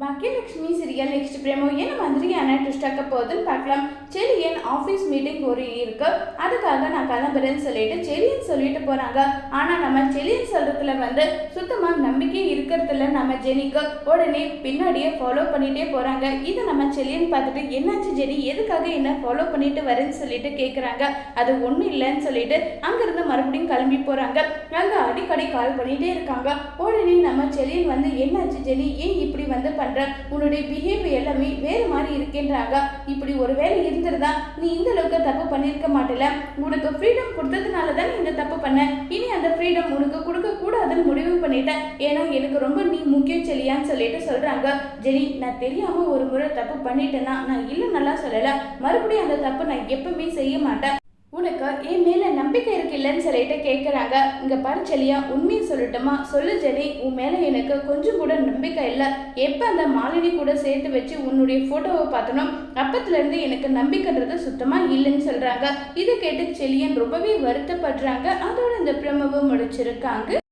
Baakiyalakshmi serial next பிரேமோ என்ன மாதிரியான twist ஆக்க போகுதுன்னு பார்க்கலாம். செலியன் ஆஃபீஸ் மீட்டிங் ஒரு இருக்கு அதுக்காக நான் கிளம்புறேன்னு சொல்லிட்டு செலியன் சொல்லிட்டு போறாங்க. ஆனா நம்ம செலியன் சொல்றதுல வந்து சுத்தமா நம்பிக்கை இருக்கிறதுல நம்ம ஜெனிக்கு. உடனே பின்னாடியே ஃபாலோ பண்ணிட்டே போறாங்க. இதை நம்ம செலியன் பார்த்துட்டு என்னாச்சு ஜெனி? எதுக்காக என்ன ஃபாலோ பண்ணிட்டு வரேன்னு சொல்லிட்டு கேட்குறாங்க அது ஒன்றும் இல்லைன்னு சொல்லிட்டு அங்கிருந்து மறுபடியும் கிளம்பி போறாங்க. அங்க அடிக்கடி கால் பண்ணிட்டே இருக்காங்க. உடனே நம்ம செலியன் வந்து என்னாச்சு ஜெனி? ஏன் இப்படி வந்து பண்ற உன்னுடைய பிஹேவியர் எல்லாமே வேறு மாதிரி இருக்கின்றாங்க இப்படி ஒரு வேலை இருந்திருந்தா நீ இந்த அளவுக்கு தப்பு பண்ணியிருக்க மாட்டல. உனக்கு ஃப்ரீடம் கொடுத்ததுனால தான் இந்த தப்பு பண்ண. இனி அந்த ஃப்ரீடம் உனக்கு கொடுக்க கூடாதுன்னு முடிவு பண்ணிட்டேன் ஏன்னா எனக்கு ரொம்ப நீ முக்கியம் செல்லியான்னு சொல்லிட்டு சொல்றாங்க. ஜெனி நான் தெரியாம ஒரு முறை தப்பு பண்ணிட்டேன்னா நான் இல்லை நல்லா சொல்லல. மறுபடியும் அந்த தப்பு நான் எப்பவுமே செய்ய மாட்டேன். உனக்கு என் மேல நம்பிக்கை இருக்குல்லன்னு சொல்லிட்டு கேட்குறாங்க இங்கே பாரு செல்லியா உண்மையை சொல்லட்டுமா? சொல்லு ஜெனி உன் மேலே எனக்கு கொஞ்சம் கூட நம்பிக்கை இல்லை. எப்போ அந்த மாலினி கூட சேர்த்து வச்சு உன்னுடைய ஃபோட்டோவை பார்த்தனோ அப்பத்துலேருந்து எனக்கு நம்பிக்கைன்றது சுத்தமாக இல்லைன்னு சொல்கிறாங்க இதை கேட்டு செல்லியன் ரொம்பவே வருத்தப்படுறாங்க. அதோட இந்த பிரமவை முடிச்சிருக்காங்க.